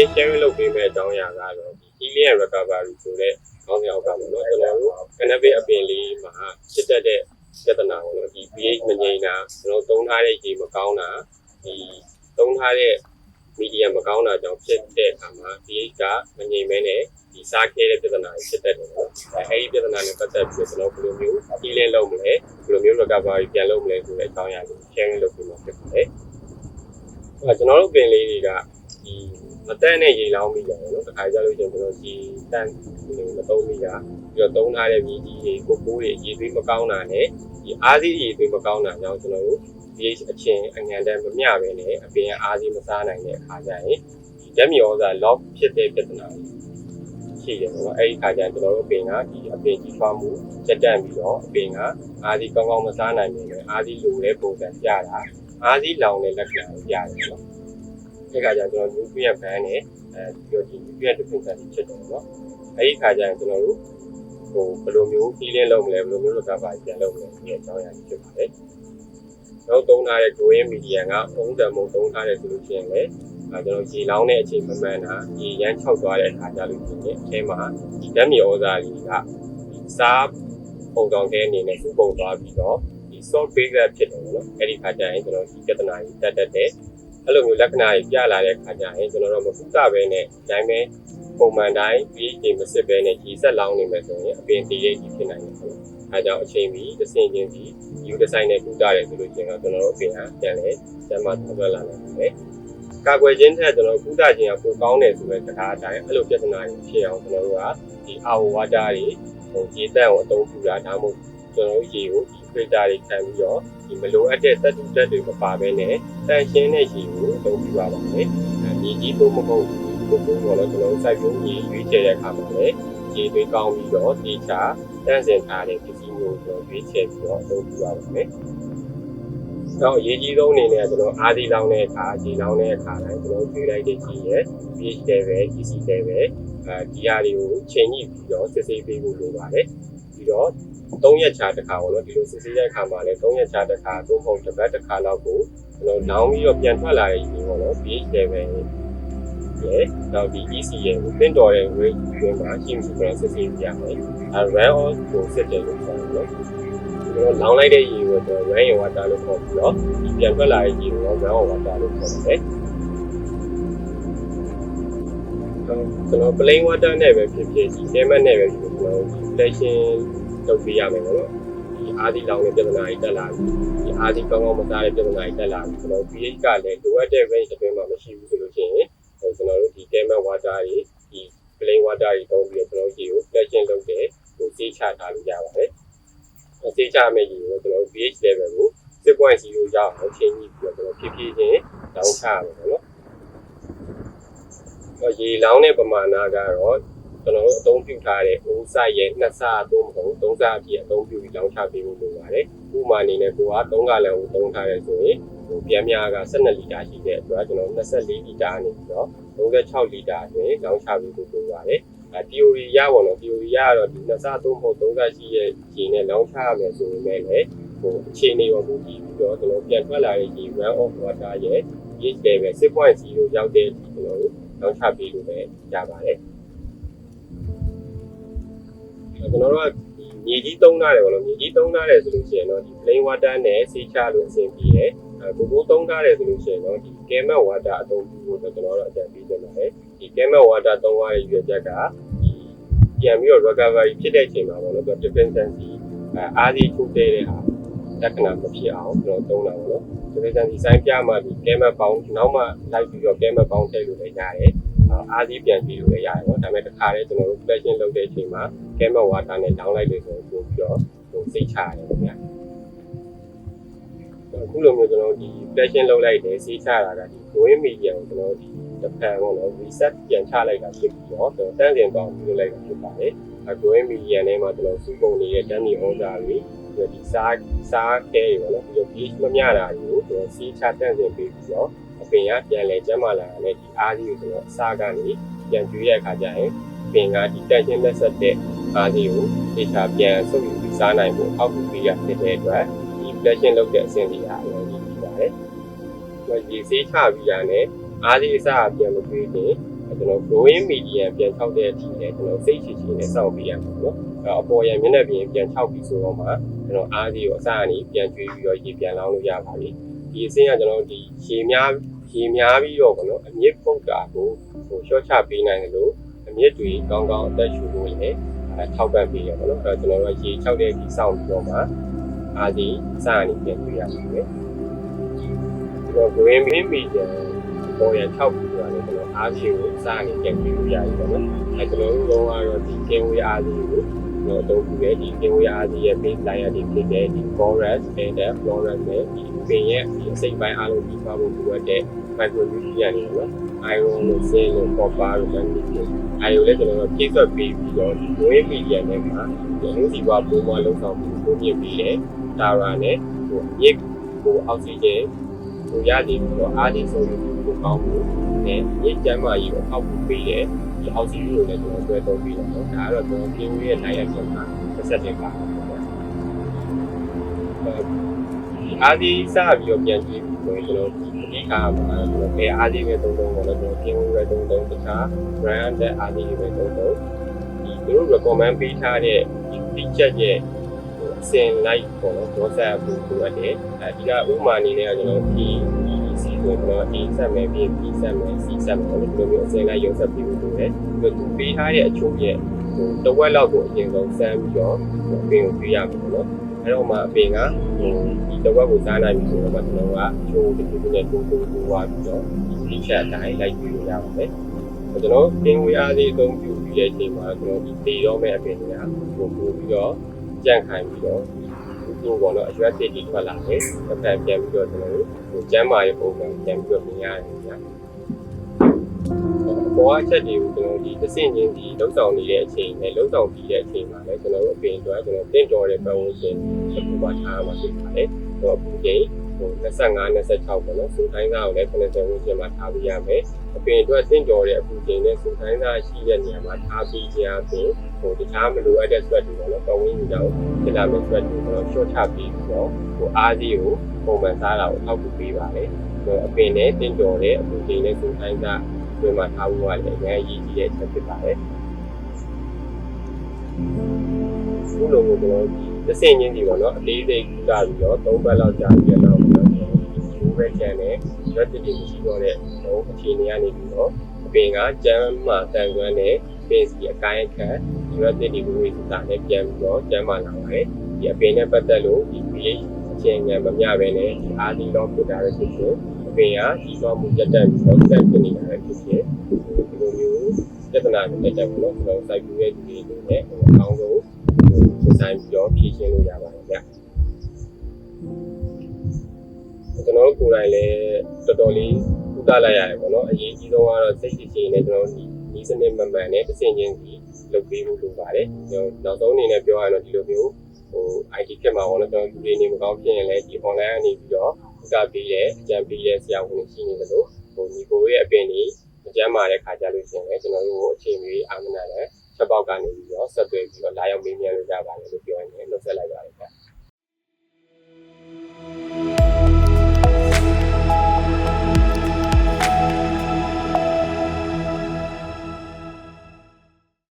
နေ့ share လုပ်ပေးမဲ့အကြောင်းအရာကတော့ဒီ healing and recovery ဆိုတဲ့ခေါင်းစဉ်အောက်ကပေါ့နော်ကျွန်တော်တို့ cannabis အပင်လေးမှာဖြစ်တတ်တဲ့ပြဿနာပေါ့နော်ဒီ pH မငြိမ်တာကျွန်တော်သုံးထားတဲ့ရေမကောင်းတာဒီသုံးထားတဲ့ medium မကောင်းတာကြောင့်ဖြစ်တဲ့အခါမှာ pH ကမငြိမ်မဲနဲ့ဒီစားခဲတဲ့ပြဿနာတွေဖြစ်တတ်တယ်ပေါ့နော်အဲဒီပြဿနာနဲ့ပတ်သက်ပြီးကျွန်တော်ဘယ်လိုမျိုး healing လုပ်မလဲဘယ်လိုမျိုး recovery ပြန်လုပ်မလဲဆိုတဲ့အကြောင်းအရာကို sharing လုပ်ပေးမှာဖြစ်ပါတယ်အဲကျွန်တော်တို့ပင်လေးတွေကဒီ မတန်းနဲ့ရေလောင်းမိကြတယ်နော်တခါကြလို့ရှိရင်ကျွန်တော်ဒီတန်းမသုံးမိတာပြီးတော့သုံးထားတဲ့မြည်ကြီးတွေကိုကိုးတွေရေသွေးမကောင်းတာနဲ့ဒီအားစီးရေသွေးမကောင်းတာကြောင့်ကျွန်တော်တို့ pH အချင်းအငံတန်းမမျှပဲနဲ့အပင်အားစီးမစားနိုင်တဲ့အခါကျရင်ဒီဓာတ်မြေဩဇာ lock ဖြစ်တဲ့ပြဿနာတွေရှိတယ်ပေါ့နော်အဲဒီအခါကျရင်ကျွန်တော်တို့အပင်ကဒီအပင်ကြီးထွားမှုစက်တန့်ပြီးတော့အပင်ကအားစီးကောင်းကောင်းမစားနိုင်ဘူးလေအားစီးလိုတဲ့ပုံစံပြတာအားစီးလောင်တဲ့လက္ခဏာကိုပြတယ်နော်ဒီ အခါကျရင်ကျွန်တော် nutrient ban နဲ့အဲဒီတော့ဒီ nutrient deficiency ဖြစ်တယ်နော်အဲဒီအခါကျရင်ကျွန်တော်တို့ဟိုဘယ်လိုမျိုး healing လုပ်မလဲဘယ်လိုမျိုး recovery ပြန်လုပ်မလဲဒီအကြောင်းအရာကြီးဖြစ်ပါတယ်နောက်သုံးထားတဲ့ growing media ကပုံစံမုံသုံးထားတဲ့ဆိုလို့ရှိရင်လည်းအဲကျွန်တော်ရေလောင်းတဲ့အချိန်မမှန်တာရေရမ်းခြောက်သွားတဲ့အခါကျလို့ရှိရင်အထဲမှာဒီဓာတ်မြေဩဇာကြီးကဒီစားပုံတောင်တဲ့အနေနဲ့စုပုံသွားပြီးတော့ဒီ salt base ဖြစ်တယ်နော်အဲ့ဒီခါကျရင်ကျွန်တော်ဒီပြဿနာကြီးတက်တက်တယ် အဲ့လိုမျိုးလက္ခဏာကြီးပြလာတဲ့ခါကျရင်ကျွန်တော်တို့မကုသပဲနဲ့ဒီတိုင်းပဲပုံမှန်တိုင်းပြီးချိန်မစစ်ပဲနဲ့ရေဆက်လောင်းနေမယ်ဆိုရင်အပင်တည်ရကြီးဖြစ်နိုင်တယ်ပေါ့နော်အဲကြောင့်အချိန်ပြီးတစ်စင်ချင်းပြီးယူဒီဇိုင်းနဲ့ကုသတယ်ဆိုလို့ရှိရင်တော့ကျွန်တော်တို့အပင်ဟာပြန်လဲကျန်းမာသွားထွက်လာနိုင်တယ်။ကာကွယ်ခြင်းထက်ကျွန်တော်ကုသခြင်းကပိုကောင်းတယ်ဆိုတဲ့စကားအတိုင်းအဲ့လိုပြဿနာတွေဖြစ်အောင်ကျွန်တော်တို့ကဒီအာဝဝါတာတွေဟိုရေတန့်ကိုအသုံးပြုတာဒါမှမဟုတ်ကျွန်တော်တို့ရေကိုဒီ filter တွေခံပြီးတော့ဒီမလိုအပ်တဲ့သတ္တုဓာတ်တွေမပါဘဲနဲ့တန့်ရှင်းတဲ့ရေကိုအသုံးပြုရပါမယ်။အဲဒီကြီးဖို့မဟုတ်ဘူးဘုံဘောလည်းကျွန်တော်တို့စိုက်ပျိုးရေရွေးချယ်တဲ့အခါမှာလည်းရေတွေကောင်းပြီးတော့တေချာတန့်စင်ထားတဲ့ပစ္စည်းမျိုးကိုရွေးချယ်ပြီးတော့အသုံးပြုရပါမယ်။တော့အရေးကြီးဆုံးအနေနဲ့ကျွန်တော်အာဒီလောင်းတဲ့အခါဒီလောင်းတဲ့အခါတိုင်းကျွန်တော်တွေးလိုက်တဲ့ကြီးရဲ့ pH level, GC level အဲဒီဟာတွေကိုချိန်ညှိပြီးတော့စစ်ဆေးပေးဖို့လိုပါတယ်။ ပြီးတော့၃ရက်ချာတစ်ခါပေါ့နော်ဒီလိုစစ်ဆေးတဲ့အခါမှာလည်း၃ရက်ချာတစ်ခါသို့မဟုတ်တစ်ပတ်တစ်ခါလောက်ကိုကျွန်တော်လောင်းပြီးတော့ပြန်ထွက်လာတဲ့ရေပေါ့နော် pH level ရဲ့နောက်ဒီ EC ရဲ့သင်တော်တဲ့ rate တွင်မှာရှိမှုဆိုတော့စစ်ဆေးပြရမယ်။အဲ run on ကိုစစ်တယ်လို့ပြောတယ်နော်။ကျွန်တော်လောင်းလိုက်တဲ့ရေကိုကျွန်တော် run in water လို့ခေါ်ပြီးတော့ဒီပြန်ထွက်လာတဲ့ရေကို run on water လို့ခေါ်တယ်။ကျွန်တော် plain water နဲ့ပဲဖြစ်ဖြစ်ဒီ lemon နဲ့ပဲဖြစ်ဖြစ်ကျွန်တော် flushing လုပ်ပေးရမယ်နော်။ဒီအာဒီလောင်တဲ့ပြဿနာကြီးတက်လာပြီ။ဒီအာဒီကောင်းကောင်းမစားတဲ့ပြဿနာကြီးတက်လာပြီ။ကျွန်တော် pH ကလည်းလိုအပ်တဲ့ range အတွင်းမှာမရှိဘူးဆိုလို့ရှိရင်ဟိုကျွန်တော်တို့ဒီ lemon water တွေဒီ plain water တွေသုံးပြီးတော့ကျွန်တော်ရေကို flushing လုပ်တဲ့ဟိုစေးချထားလို့ရပါတယ်။စေးချမယ့်ရေကိုကျွန်တော် pH level ကို6.0ရောက်အောင်ချိန်ကြည့်ပြီးတော့ကျွန်တော်ဖြည်းဖြည်းချင်းတောင်းချရမယ်နော်။ရေလောင်းတဲ့ပမာဏကတော့ ကျွန်တော်တို့အသုံးပြုထားတဲ့အိုးစရဲ့နှစ်ဆအသုံးမဟုတ်သုံးဆအပြည့်အသုံးပြုပြီးလောင်းချပေးဖို့လိုပါတယ်။ဥပမာအနေနဲ့ကိုက3ကလည်းကိုသုံးထားရဲဆိုရင်ဟိုပြန်များက12လီတာရှိတဲ့အတွက်ကျွန်တော်24လီတာနေပြီးတော့36လီတာအတွင်းလောင်းချပေးဖို့လိုပါတယ်။အဲ theory ရပါတော့ theory ရကတော့ဒီနှစ်ဆသုံးမဟုတ်သုံးဆရှိရဲ့ရေနဲ့လောင်းချရမယ်ဆိုရင်လည်းဟိုအခြေအနေပေါ်မူတည်ပြီးတော့ကျွန်တော်ပြန်ထွက်လာတဲ့ရေ run off water ရဲ့ pH level 6.0ရောက်တဲ့အထိကျွန်တော်တို့လောင်းချပေးလို့ပဲရပါတယ်။ ကျွန်တော်တို့ကဒီမြေကြီးသုံးထားတယ်ပေါ့နော်မြေကြီးသုံးထားတယ်ဆိုလို့ရှိရင်တော့ဒီ plain water နဲ့ဆေးချလို့အဆင်ပြေတယ်အဲကိုကိုသုံးထားတယ်ဆိုလို့ရှိရင်တော့ဒီ camel water အသုံးပြုဖို့တော့ကျွန်တော်တို့အကြံပေးတင်ပါတယ်ဒီ camel water သုံးရတဲ့ရွေးချက်ကဒီပြန်ပြီးတော့ recovery ဖြစ်တဲ့အချိန်မှာပေါ့နော်သူ deficiency အဲအားစီထုတ်တဲ့ဟာလက္ခဏာမဖြစ်အောင်ကျွန်တော်သုံးတာပေါ့နော် deficiency စိုင်းပြမှဒီ camel ပေါင်းနောက်မှလိုက်ပြီးတော့ camel ပေါင်းထည့်လို့လည်းရတယ် အားစီပြန်ပြီးလို့လည်းရတယ်ပေါ့ဒါပေမဲ့တစ်ခါတည်းကျွန်တော်တို့ flushing လုပ်တဲ့အချိန်မှာ camel water နဲ့ down လိုက်လို့ဆိုရင်ပို့ပြီးတော့ဟိုစိတ်ချရတယ်ခင်ဗျာအခုလိုမျိုးကျွန်တော်ဒီ flushing လုပ်လိုက်တယ်စိတ်ချတာကဒီ growing media ကိုကျွန်တော်ဒီတစ်ဖက်ပေါ့နော် reset ပြန်ချလိုက်တာဖြစ်ပြီးတော့ကျွန်တော်တန်းစင်ပေါင်းပြုလုပ်လိုက်တာဖြစ်ပါတယ်အဲ growing media နဲ့မှာကျွန်တော်စုပုံနေတဲ့ dummy order တွေပြီးတော့ဒီစားစားခဲတွေပေါ့နော်ပြီးတော့ pH မမျှတာတွေကိုကျွန်တော်စီးချတန်းစင်ပေးပြီးတော့ အပင်ကပြန်လဲကျန်းမာလာတဲ့ဒီအားကြီးကိုကျွန်တော်အစားကနေပြန်ကျွေးရတဲ့အခါကျရင်ပင်ကဒီတက်ချင်းလက်ဆက်တဲ့အားကြီးကိုဒေတာပြန်ဆုပ်ယူပြီးစားနိုင်ဖို့အောက်ကူပေးရဖြစ်တဲ့အတွက်ဒီ flushing လုပ်တဲ့အဆင့်လေးအားလုံးကြီးပါတယ်။ဒီဒီစေးချပြီးရတဲ့အားကြီးအစားပြန်မပေးရင်ကျွန်တော် growing medium ပြန်ခြောက်တဲ့အထိလည်းကျွန်တော်စိတ်ချချနဲ့စောင့်ပေးရမှာပေါ့နော်အပေါ်ရမျက်နှာပြင်ပြန်ခြောက်ပြီးဆိုတော့မှ ကျွန်တော်အားစီကိုအစအနီးပြန်ကျွေးပြီးတော့ရေပြန်လောင်းလို့ရပါပြီဒီအစင်းကကျွန်တော်ဒီရေများရေများပြီးတော့ပေါ့နော်အမြင့်ပုတ်တာကိုဟို short ချပေးနိုင်တယ်လို့အမြင့်တွေကောင်းကောင်းအသက်ရှူလို့လည်းအဲထောက်ပံ့ပေးရပါတော့အဲ့တော့ကျွန်တော်တို့ရေခြောက်တဲ့အထိစောင့်ပြီးတော့မှအားစီအစအနီးပြန်ကျွေးရပါမယ်ကျွန်တော် green bean ပြီးကြပေါ်ရ6ပြီးတော့လည်းကျွန်တော်အားစီကိုအစအနီးပြန်ကျွေးလို့ရတယ်ပေါ့နော်အဲကျွန်တော်တို့ကတော့ဒီကင်းဝေးအားစီကို ကျွန်တော်တို့ရဲ့ဒီကင်းဝေးအားစီရဲ့ base layer တွေဖြစ်တဲ့ဒီ forest and the florence နဲ့ဒီပင်ရဲ့ဒီအစိမ့်ပိုင်းအားလုံးပြီးသွားဖို့လိုအပ်တဲ့ micronutrient တွေနော် iron လို့ zinc လို့ copper လို့ magnesium အဲလိုလည်းကျွန်တော်တို့ပြည့်စုံပြီးပြီးတော့ဒီ green medium နဲ့မှာဒီအမှုစီပွားပုံမှန်လုံးဆောင်ပြီးပုံမြင့်ပြီးတဲ့ tara နဲ့ဟိုမြစ်ကိုအောက်ဆီဂျင်ဟိုရနေပြီးတော့အားဒီဆုံးပြီးကိုကောင်းဖို့ နဲ့မြစ်ကျမ်းမာကြီးကိုအောက်ပို့ပေးတဲ့ဒီအောက်ဆီဂျင်ကိုလည်းကျွန်တော်တွဲသုံးပြီးတော့နော်ဒါကတော့ကျွန်တော်ပြင်ဝေးရဲ့နိုင်ရချက်မှာတစ်ဆက်တင်ပါပေါ့ဗျာအဲဒီအားဒီစပြီးတော့ပြန်ကြည့်ပြီးဆိုရင်ကျွန်တော်ဒီခါမှာကျွန်တော်ဘယ်အားဒီပဲသုံးသုံးတော့လည်းကျွန်တော်ပြင်ဝေးပဲသုံးသုံးတခြား brand တဲ့အားဒီပဲသုံးသုံးဒီသူတို့ recommend ပေးထားတဲ့ဒီ feature ရဲ့အစင်လိုက်ပေါ့နော် WhatsApp ကိုလိုအပ်တယ်အဲဒီကဥပမာအနေနဲ့ကျွန်တော်ဒီ ဒီစီကိုကျွန်တော် A ဆက်မယ်ပြီး B ဆက်မယ် C ဆက်မယ်လို့ဒီလိုမျိုးအစင်လိုက်ရုပ်ဆက်ပြီးလို့ရတယ်ပြီးတော့သူပေးထားတဲ့အချို့ရဲ့ဟိုတစ်ဝက်လောက်ကိုအရင်ဆုံးစမ်းပြီးတော့အပင်ကိုတွေ့ရမယ်ပေါ့နော်အဲ့တော့မှအပင်ကဟိုဒီတစ်ဝက်ကိုစားနိုင်ပြီဆိုတော့မှကျွန်တော်ကအချို့တစ်ခုနဲ့တိုးတိုးတိုးသွားပြီးတော့ဒီ feature အတိုင်းလိုက်ပြီးလို့ရပါတယ်ကျွန်တော်ကင်းဝေးအားလေးအသုံးပြုပြီးတဲ့အချိန်မှာကျွန်တော်ဒီတည်တော့မဲ့အပင်တွေကဟိုပို့ပြီးတော့ကြန့်ခိုင်ပြီးတော့ဒီ ပေါ်တော့အရွက်တစ်တိထွက်လာတယ်။တစ်ဖက်ပြန်ပြီးတော့ကျွန်တော်တို့ဟိုကျမ်းမာရေးပုံစံပြန်ပြီးတော့မြင်ရတယ်ဗျာ။ ဘောအချက်တွေကိုကျွန်တော်ဒီတစ်ဆင့်ချင်းဒီလုံဆောင်နေတဲ့အချိန်နဲ့လုံဆောင်ပြီးတဲ့အချိန်မှာလည်းကျွန်တော်တို့အပင်အတွက်ကျွန်တော်တင့်တော်တဲ့ပတ်ဝန်းကျင်တစ်ခုပါထားမှာဖြစ်ပါတယ်။တော့အခုချိန်ဟို25 26ပေါ့နော်။စူတိုင်းသားကိုလည်း90ဝန်းကျင်မှာထားပြရမယ်။အပင်အတွက်တင့်တော်တဲ့အပူချိန်နဲ့စူတိုင်းသားရှိတဲ့နေရာမှာထားပြီးခြင်းအပြင်ဟိုတခြားမလိုအပ်တဲ့ sweat တွေပေါ့နော်။ပတ်ဝန်းကျင်ကြောင့်ဖြစ်လာမယ့် sweat တွေကျွန်တော် short ချပြီးပြီးတော့ဟိုအားစီကိုပုံမှန်စားတာကိုထောက်ပံ့ပေးပါတယ်။ဟိုအပင်နဲ့တင့်တော်တဲ့အပူချိန်နဲ့စူတိုင်းသား ဝင်မှာထားဖို့ကလည်းအများကြီးကြီးတဲ့အချက်ဖြစ်ပါတယ်။ခုလိုမျိုးကျွန်တော်ဒီတစ်ဆင့်ချင်းစီပေါ့နော်အလေးစိတ်ကပြီးတော့၃ဘက်လောက်ကြာပြီးတော့ကျွန်တော်ဒီဘက်ကျန်နဲ့ရွက်တည်တည်ရှိတော့တဲ့ဟိုအခြေအနေကနေပြီးတော့အပင်ကကျမ်းမာတန်ခွမ်းနဲ့ပင်စီအကိုင်းအခက်ရွက်တည်တည်ကိုဝေးစတာနဲ့ပြန်ပြီးတော့ကျမ်းမာလာပါတယ်ဒီအပင်နဲ့ပတ်သက်လို့ဒီ pH အချင်းဉာဏ်မမျှပဲနဲ့ဒီအာဒီတော့ဖြစ်တာလည်းဖြစ်ဖြစ်အ ပင်ကဒီတော့မှုတက်တက်ပြီးတော့ဆက်ဖြစ်နေတာလည်းဖြစ်ဖြစ်ဒီလိုမျိုးပြဿနာတွေတက်တက်ပြီးတော့ကျွန်တော်စိုက်ပျိုးရဲ့ဒီတွေနဲ့အကောင်းဆုံးဒီဇိုင်းပြီးတော့ဖြည့်ရှင်းလို့ရပါတယ်ဗျကျွန်တော်တို့ကိုယ်တိုင်လည်းတော်တော်လေးဥဒလိုက်ရတယ်ပေါ့နော်အရေးကြီးဆုံးကတော့စိတ်ရှိရှိနဲ့ကျွန်တော်ဒီဒီစနစ်မှန်မှန်နဲ့တစ်ဆင့်ချင်းစီလုပ်ပေးဖို့လိုပါတယ်ကျွန်တော်နောက်ဆုံးအနေနဲ့ပြောရရင်တော့ဒီလိုမျိုးဟို IT ခက်မှာပေါ့နော်ကျွန်တော်လူတွေနေမကောင်းဖြစ်ရင်လည်းဒီ online အနေပြီးတော့ စပေးတယ်ကြံပေးတယ်ဆရာဝန်ရှိနေတယ်လို့ဟိုညီကိုရဲ့အပင်ကြီးမကျမ်းမာတဲ့ခါကြလို့ရှိရင်လည်းကျွန်တော်တို့ကိုအချိန်မီအာမနာနဲ့ချက်ပေါက်ကနေပြီးတော့ဆက်သွယ်ပြီးတော့လာရောက်မေးမြန်းလို့ရပါတယ်လို့ပြောရင်းနဲ့နှုတ်ဆက်လိုက်ပါတယ်ခင်ဗျာ